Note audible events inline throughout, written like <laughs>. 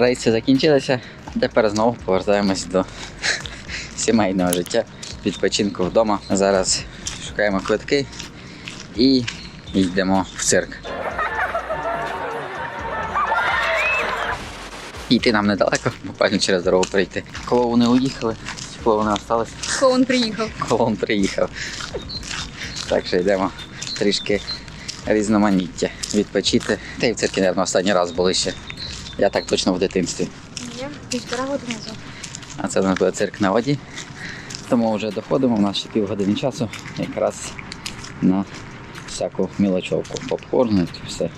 Рейси закінчилися, тепер знову повертаємось до сімейного життя, відпочинку вдома. Зараз шукаємо квитки і йдемо в цирк. Йти нам недалеко, буквально через дорогу прийти. Клоуни уїхали, клоуни остались, Клоун приїхав. клоун приїхав. Так що йдемо трішки різноманіття відпочити. Та й в циркі, мабуть, останній раз були ще. Я так точно в дитинстві. Ні, півтора години назад. А це у нас буде цирк на воді. Тому вже доходимо, у нас ще півгодини часу якраз на всяку мілочовку. Попкорн і все.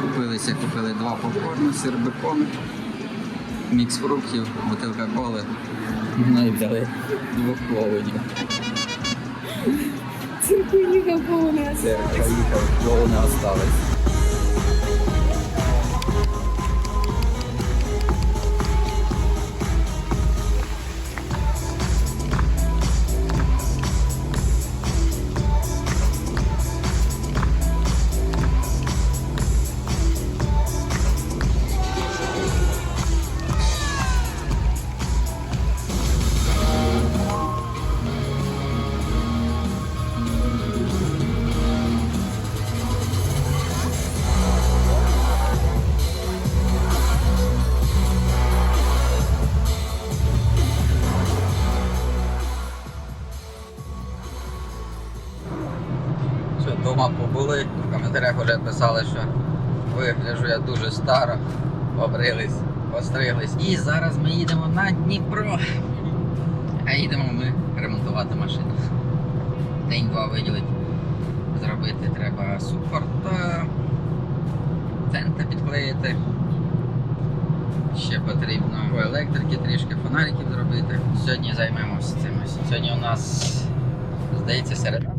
Купилися, купили два попкорни, сир бекон, мікс фруктів, бутилка коли. Ну і взяли двох клоунів. Цирк приїхав повний. Цирк поїхав, писали, що вигляджу я дуже старо, побрились, постриглись. І зараз ми їдемо на Дніпро. А їдемо ми ремонтувати машину. День-два виділить. Зробити треба супорта, тента підклеїти. Ще потрібно електрики трішки фонариків зробити. Сьогодні займемося цим. Сьогодні у нас, здається, середа.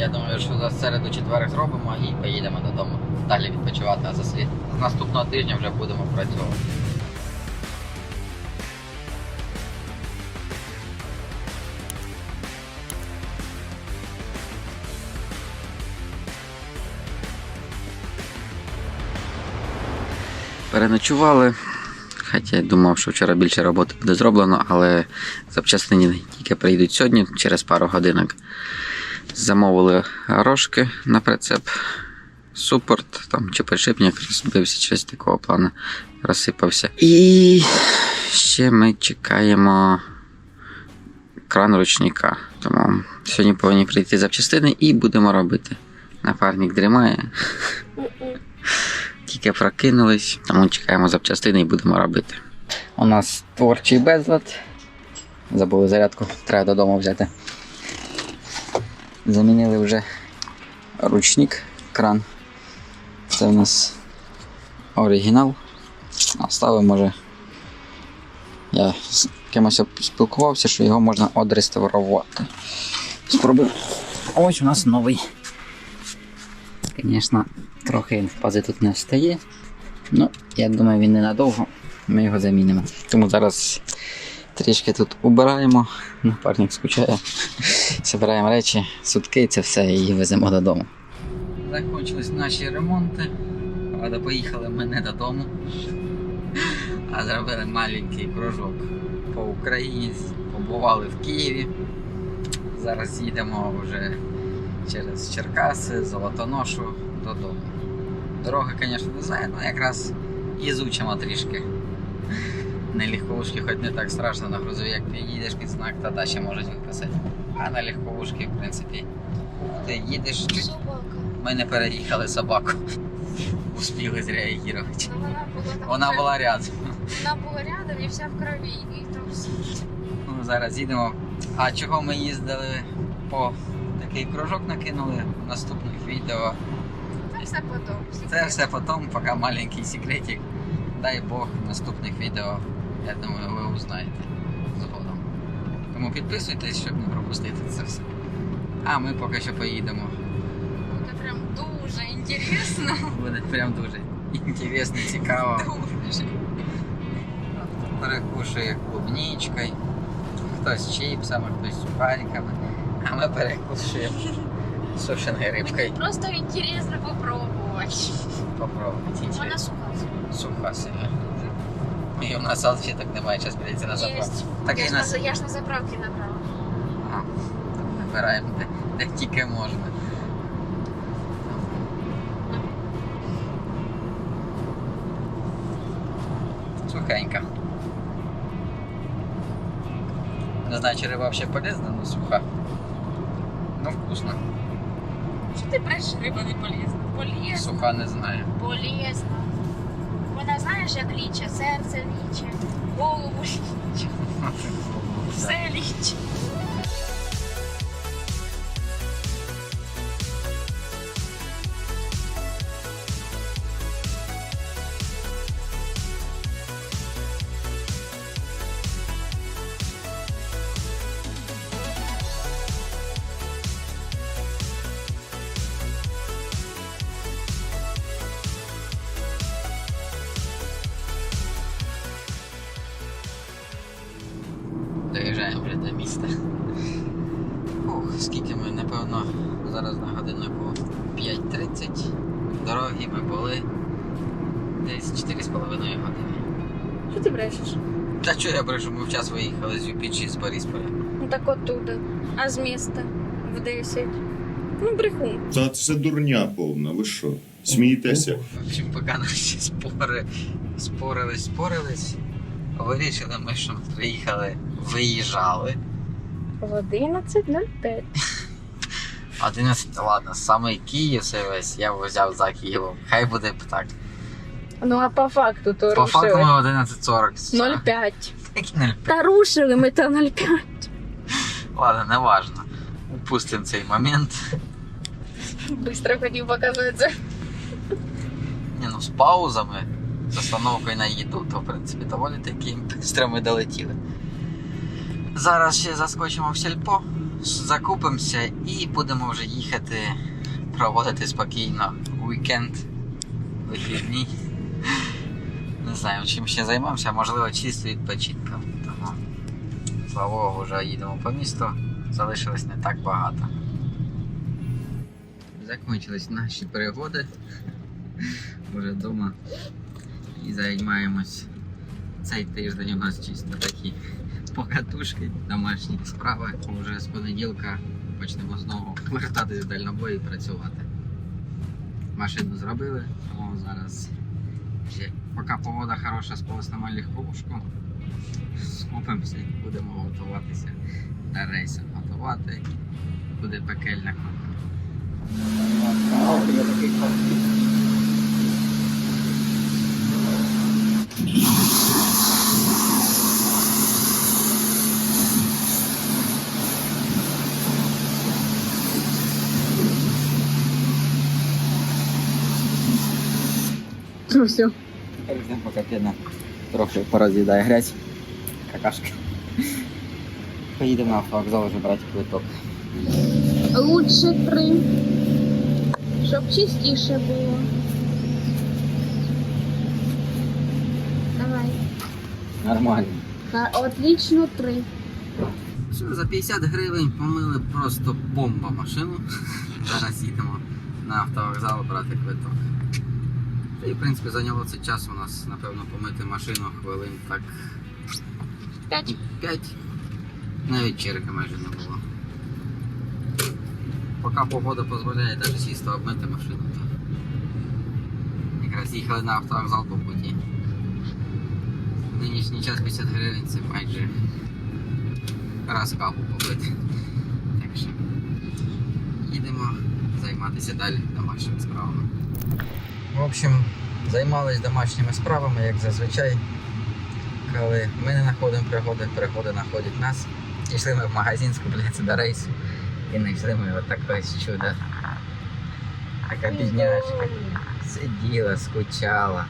Я думаю, що за середу четверг зробимо і поїдемо додому. Далі відпочивати, а за слід. З наступного тижня вже будемо працювати. Переночували. Хоча я думав, що вчора більше роботи буде зроблено, але запчастини тільки прийдуть сьогодні через пару годинок. Замовили рожки на прицеп, супорт там, чи пришипник розбився через такого плану, розсипався. І ще ми чекаємо кран ручника. Тому сьогодні повинні прийти запчастини і будемо робити. Напарник дрімає. Тільки прокинулись, тому чекаємо запчастини і будемо робити. У нас творчий безлад. Забули зарядку, треба додому взяти. Замінили вже ручник, кран. Це у нас оригінал. Оставив, може. Я з кимось спілкувався, що його можна одреставрувати. Спробую. Ось у нас новий. Звісно, трохи в пази тут не встає. Ну, я думаю, він ненадовго. Ми його замінимо. Тому зараз трішки тут убираємо. Напарник скучає. Збираємо речі, сутки, це все і веземо додому. Закончились наші ремонти. Правда, поїхали ми додому, а зробили маленький кружок по Україні. Побували в Києві. Зараз їдемо вже через Черкаси, Золотоношу додому. Дороги, звісно, не знаю, але якраз і трішки. На легковушки хоч не так страшно на грузові, як ти їдеш під знак, тоді ще можуть виписати. А на легковушки, в принципі, ти їдеш. Собака. Ми не переїхали собаку. Успіли зреагувати. Вона була рядом. Вона була рядом і вся в крові. І там все. Ну, зараз їдемо. А чого ми їздили по такий кружок накинули в наступних відео. Це все потім. Це все потім, поки маленький секретик. Дай Бог в наступних відео. Я думаю, ви узнаєте згодом. Тому підписуйтесь, щоб не пропустити це все. А ми поки що поїдемо. Буде прям дуже інтересно. Буде <laughs> прям дуже інтересно, цікаво. Дуже. Перекушує клубничкою, хтось чіпсами, хтось сухариками, а ми перекушуємо сушеною рибкою. Мені просто інтересно попробувати. попробуйте. Вона суха. Суха сильно. І у нас салфі так немає, зараз прийдеться на заправку. Так я, і ж на, я ж на заправці набрала. А, набираємо де, де тільки можна. Сухенька. Не знаю, чи риба взагалі полезна, але суха. Ну, вкусно. Що ти бреш, риба не полезна? Полезна. Суха не знаю. Полезна. Вона знаєш, як ліче, серце ліче, голову ліче, <laughs> все ліче. До міста. Ух, скільки ми, напевно, зараз на годиннику 5.30. Дороги ми були десь 4,5 години. Що ти брешеш? Та що я брешу, ми в час виїхали з Юпічі з Борисполя. Ну так оттуда. А з міста в 10. Ну, брехун. Та це дурня повна, ви що? Смієтеся? В общем, поки наші спори спорились, спорились. Вирішили ми, що приїхали, виїжджали. В 11.05. 11, <laughs> ладно, саме Київ це весь, я взяв за Києвом. Хай буде так. Ну а по факту то По факту рушили. ми 11.40. 0,5. Так і 0,5. Та рушили ми то 0,5. Ладно, не важно. Упустимо цей момент. Быстро хотів показувати. Ні, ну з паузами, з остановкою на їду, то в принципі доволі таки ми долетіли. Зараз ще заскочимо в сільпо, закупимося і будемо вже їхати проводити спокійно вікенд, вихідні. Не знаю, чим ще займемося, можливо, чисто відпочинком. Тому, слава Богу, вже їдемо по місту, залишилось не так багато. Закінчились наші пригоди. Вже вдома і займаємось. Цей тиждень у нас чисто такі покатушки, домашні справи. Уже з понеділка почнемо знову вертатись в дальнобої і працювати. Машину зробили, тому зараз ще поки погода хороша, сполоснемо легковушку. Скупимося і будемо готуватися до рейсу. Готувати буде пекельна Ну все. Поки підна трохи пороз'їдає грязь, какашки. Поїдемо на автовокзал вже брати квиток. Лучше три. Щоб чистіше було. Нормально. Ха- Отлично три. Все, за 50 гривень помили просто бомба машину. <laughs> Зараз їдемо на автовокзал брати квиток. І, в принципі, зайняло це час у нас, напевно, помити машину хвилин так П'ять. 5. Навіть черги майже не було. Поки погода дозволяє навіть чисто обмити машину, то якраз їхали на автовокзал по путі. Нинішній час 50 гривень це майже раз каву попити. Так що їдемо займатися далі домашніми справами. В общем, займались домашніми справами, як зазвичай. Коли ми не знаходимо пригоди, пригоди знаходять нас. Пішли ми в магазин скуплятися до рейсу. І знайшли ми отаке чудо. Така бідняшка. Сиділа, скучала.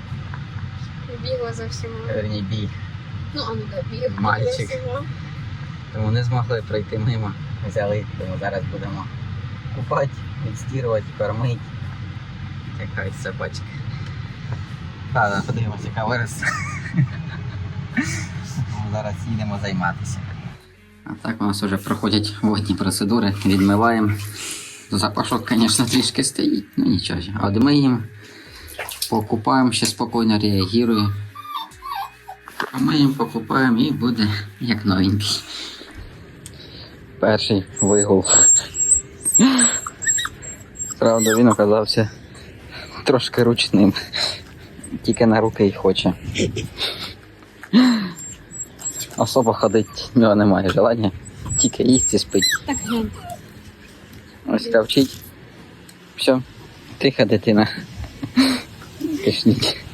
Бігла за всіма. Верні бій. Ну, а ну да, бігла Мальчик. за всіма. Тому не змогли пройти мимо. Взяли, тому зараз будемо купати, відстірувати, кормити. Якась собачка. Ладно, подивимося, яка. Тому зараз їдемо займатися. А так у нас вже проходять водні процедури, відмиваємо. Запашок, звісно, трішки стоїть, ну нічого. А Покупаємо, ще спокійно реагує. А ми їм покупаємо і буде як новенький. Перший вигул. Правда, він оказався трошки ручним. Тільки на руки й хоче. Особо ходить в нього немає желання. Тільки їсть і спить. Так. Ось кавчить. Все, тиха дитина. 给你。